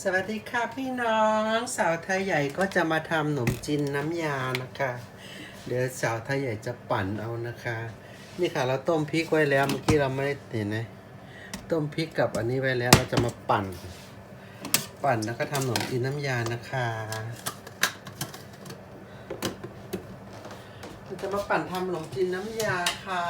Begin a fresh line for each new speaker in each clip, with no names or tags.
สวัสดีค่ะพี่น้องสาวไทยใหญ่ก็จะมาทำขนมจีนน้ำยานะคะ เดี๋ยวสาวไทยใหญ่จะปั่นเอานะคะ นี่ค่ะเราต้มพริกไว้แล้วเมื่อกี้เราไม่ได้เห็นไหมต้มพริกกับอันนี้ไว้แล้วเราจะมาปั่น ปั่นแล้วก็ทำขนมจีนน้ำยานะคะเราจะมาปั่นทำขนมจีนน้ำยาค่ะ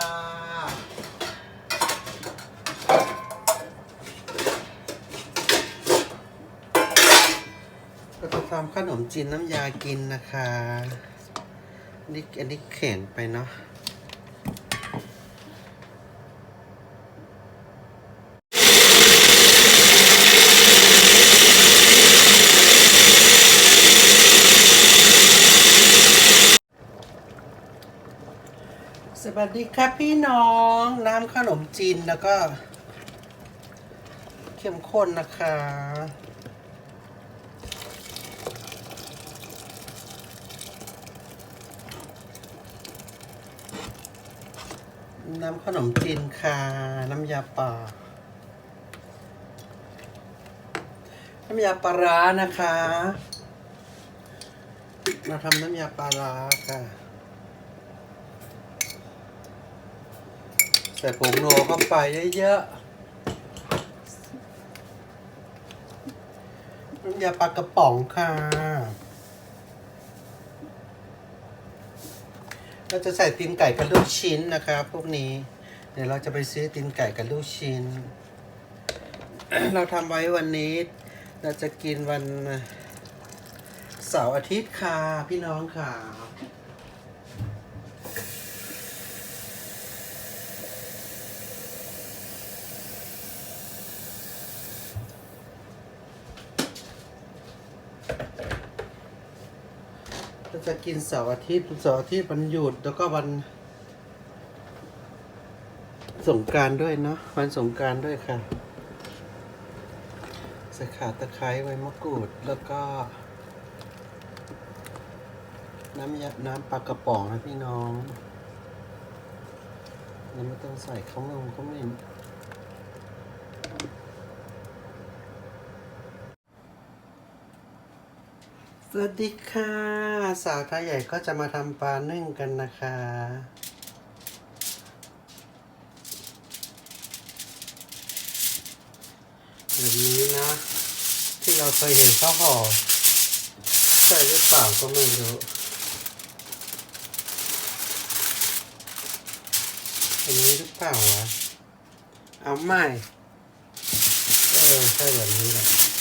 ก็จะ ทำขนมจีนน้ำยากินนะคะนี่อันนี้แข็งไปเนาะสวัสดีครับพี่น้องน้ำขนมจีนแล้วก็ เข้มข้นนะคะ น้ำขนมจีนค่ะน้ำยาป่า น้ำยาปลาร้านะคะมาทำน้ำยาปลาร้าค่ะ ใส่ผงโนเข้าไปเยอะๆ น้ำยาปลากระป๋องค่ะ เราจะใส่ตีนไก่กับลูกชิ้นนะครับ พวกนี้ เดี๋ยวเราจะไปซื้อตีนไก่กับลูกชิ้น เราทำไว้วันนี้ เราจะกินวันเสาร์อาทิตย์ค่ะพี่น้องค่ะ จะกินเสาร์อาทิตย์เสาร์อาทิตย์วันหยุดแล้วก็วันสงการด้วยเนาะวันสงการด้วยค่ะใส่ขาตะไคร้ไว้มะกรูดแล้วก็ น้ำยาน้ำปลากระป๋องนะพี่น้องยังไม่ต้องใส่ข้าวมันข้มั สวัสดีค่ะ สาวไทยใหญ่ก็จะมาทำปลานึ่งกันนะคะ แบบนี้นะ ที่เราเคยเห็นข้าวห่อใช่หรือเปล่าก็ไม่รู้อันนี้หรือเปล่าวะเอาไม่เออใช่แบบนี้แหละ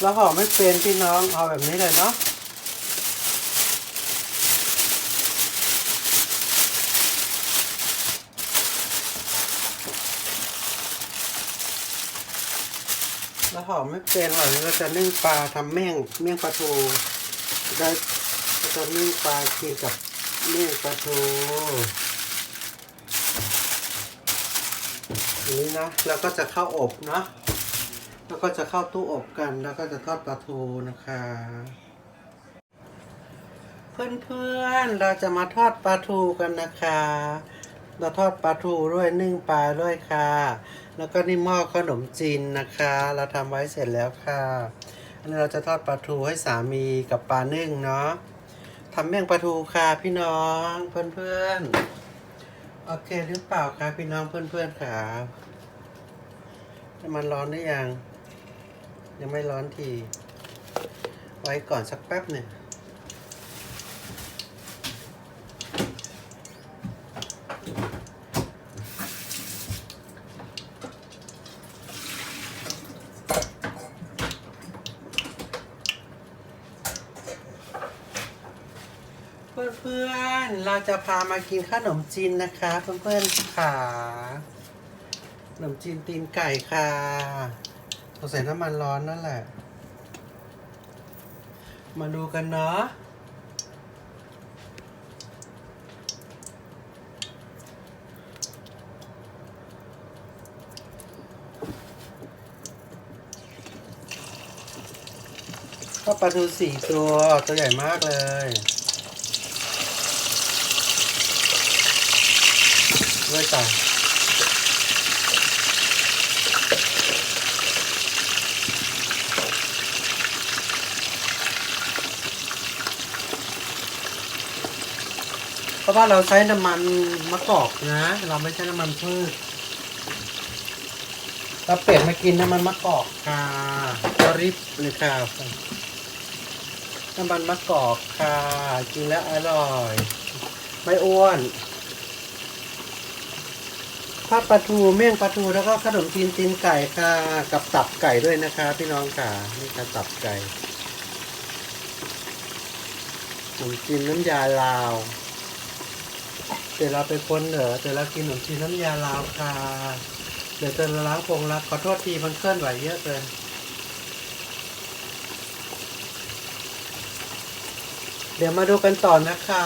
เราห่อไม่เป็นพี่น้องเอาแบบนี้เลยเนาะแล้วหอมไม่เป็นหรอกเราจะนึ่งปลาทำเมี่ยงเมี่ยงปลาทูได้จะนึ่งปลากินกับเมี่ยงปลาทูนี้นะแล้วก็จะเข้าอบเนาะ แล้วก็จะเข้าตู้อบกัน แล้วก็จะทอดปลาทูนะคะ เพื่อนๆเราจะมาทอดปลาทูกันนะคะ เราทอดปลาทูด้วยนึ่งปลาด้วยค่ะ แล้วก็นี่หม้อขนมจีนนะคะ เราทำไว้เสร็จแล้วค่ะอันนี้เราจะทอดปลาทูให้สามีกับปลานึ่งเนาะทำเมี่ยงปลาทูค่ะพี่น้องเพื่อนๆโอเคหรือเปล่าคะพี่น้องเพื่อนๆค่ะจะมันร้อนหรือยัง ยังไม่ร้อนที ไว้ก่อนสักแป๊บหนึ่งเพื่อนๆ เราจะพามากินขนมจีนนะคะ เพื่อนๆค่ะขนมจีนตีนไก่ค่ะ งสัยน้ำมันร้อนนั่นแหละ มาดูกันเนาะก็ปลาทูสี่ตัว ตัวใหญ่มากเลย ด้วยจ้ะเพราะว่าเราใช้น้ำมันมะกอกนะ เราไม่ใช่น้ำมันพืชเราเปลี่ยนมากินน้ำมันมะกอกค่ะก็ริบเลยค่ะน้ำมันมะกอกค่ะกินแล้วอร่อย ไม่อ้วนทอดปลาทูเมี่ยงปลาทูแล้วก็ขนมจีนตีนไก่ค่ะ กับตับไก่ด้วยนะคะ พี่น้องค่ะนี่ค่ะตับไก่ขนมจีนน้ำยาลาว เดี๋ยวเราไปคนเหนือเดี๋ยวเรากินขนมจีนน้ำยาลาวค่ะเดี๋ยวจะล้างพงละขอโทษทีมันเคลื่อนไหวเยอะเกินเดี๋ยวมาดูกันต่อนะคะ